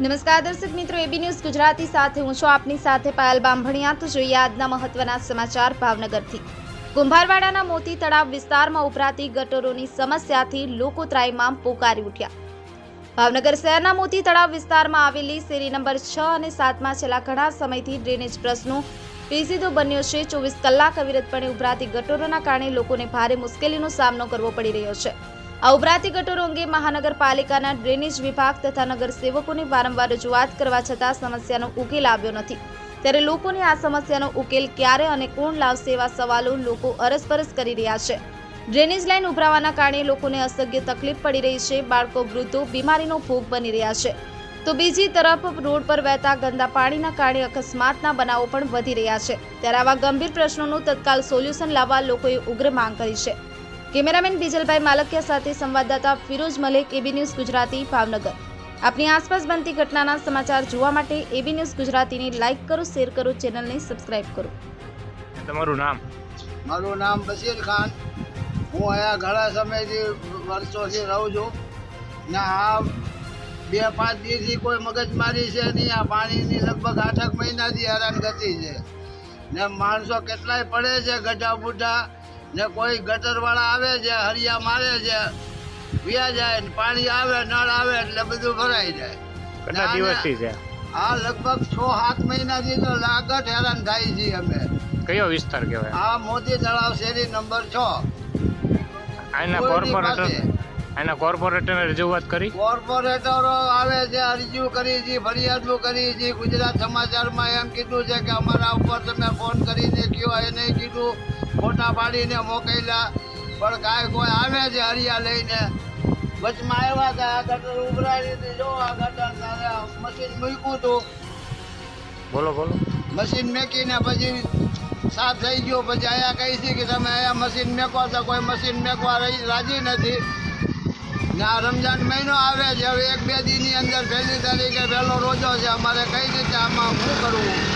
નમસ્કાર, દર્શક મિત્રો એબી ન્યૂઝ ગુજરાતી સાથે. હું છું આપની સાથે પાયલ બાંભણિયા. તો જોઈએ આજના મહત્વના સમાચાર ભાવનગરથી. કુંભારવાડાના મોતી તળાવ વિસ્તારમાં ઉભરાતી ગટરોની સમસ્યાથી લોકો ત્રાહિમામ પોકારી ઉઠ્યા. ભાવનગર શહેરના મોતી તળાવ વિસ્તારમાં આવેલી શેરી નંબર છ અને સાતમાં છેલ્લા ઘણા સમયથી ડ્રેનેજ પ્રશ્નો પેચીદો બન્યો છે. ચોવીસ કલાક અવિરતપણે ઉભરાતી ગટરોના કારણે લોકોને ભારે મુશ્કેલીનો સામનો કરવો પડી રહ્યો છે. આ ઉભરાતી ગટરો અંગે મહાનગરપાલિકાના ડ્રેનેજ વિભાગ તથા નગરસેવકોને વારંવાર રજૂઆત કરવા છતાં સમસ્યાનો ઉકેલ આવ્યો નથી. ત્યારે લોકોને આ સમસ્યાનો ઉકેલ ક્યારે અને કોણ લાવશે એવા સવાલો લોકો અરસપરસ કરી રહ્યા છે. ડ્રેનેજ લાઇન ઉભરાવાના કારણે લોકોને અસહ્ય તકલીફ પડી રહી છે, બાળકો, વૃદ્ધો બીમારીનો ભોગ બની રહ્યા છે. તો બીજી તરફ રોડ પર વહેતા ગંદા પાણીના કારણે અકસ્માતના બનાવો પણ વધી રહ્યા છે. ત્યારે આવા ગંભીર પ્રશ્નોનું તત્કાલ સોલ્યુશન લાવવા લોકોએ ઉગ્ર માંગ કરી છે. કેમેરામેન બીજલભાઈ માલકિયા સાથે સંવાદદાતા ફિરોજ મલેક એબી ન્યૂઝ ગુજરાતી ભાવનગર. આપની આસપાસ બનતી ઘટનાના સમાચાર જોવા માટે એબી ન્યૂઝ ગુજરાતીની લાઇક કરો શેર કરો ચેનલને સબસ્ક્રાઇબ કરો. તમારું નામ? મારું નામ બશીર ખાન. હું અહીંયા ઘણા સમયથી વર્ષોથી રહું છું. ને આ બે પાંચ દિવસથી કોઈ મગજમારી છે નહીં. આ પાણીની લગભગ આઠ મહિનાથી હેરાનગતિ છે. ને માણસો કેટલાય પડે છે ગઢા બુઢા ને કોઈ ગટરવાળા આવે છે હરિયા મારે છે વ્યા જાય ને પાણી આવે નળ આવે એટલે બધું ભરાઈ જાય. કેટલા દિવસથી છે? આ લગભગ છ સાત મહિનાથી તો લાગત હેરાન થાય છે અમે. કયો વિસ્તાર કહેવાય? આ મોતી તળાવ શેરી નંબર છ. આના કોર્પોરેટર. આના કોર્પોરેટરને રજૂઆત કરી? કોર્પોરેટરો આવે છે અરજીઓ કરી છે ફરિયાદો કરી છે ગુજરાત સમાચારમાં એમ કીધું છે કે અમારા ઉપર તમે ફોન કરીને કયો એને કીધું. ફોટા પાડીને મોકલ્યા. પણ કાંઈ કોઈ આવે છે હરિયા લઈને. વચમાં આવ્યા હતા આ ગટર ઉભરાડી હતી. જો આ ગટર તારે મશીન મૂક્યું હતું બોલો બોલો. મશીન મેકીને પછી સાફ થઈ ગયો. પછી અહીંયા કહી છે કે તમે અહીંયા મશીન મેકો તો કોઈ મશીન મેકવા રહી રાજી નથી. ને આ રમજાન મહિનો આવે છે. હવે એક બે દીની અંદર પહેલી તારીખે પહેલો રોજો છે. અમારે કઈ રીતે આમાં શું કરવું.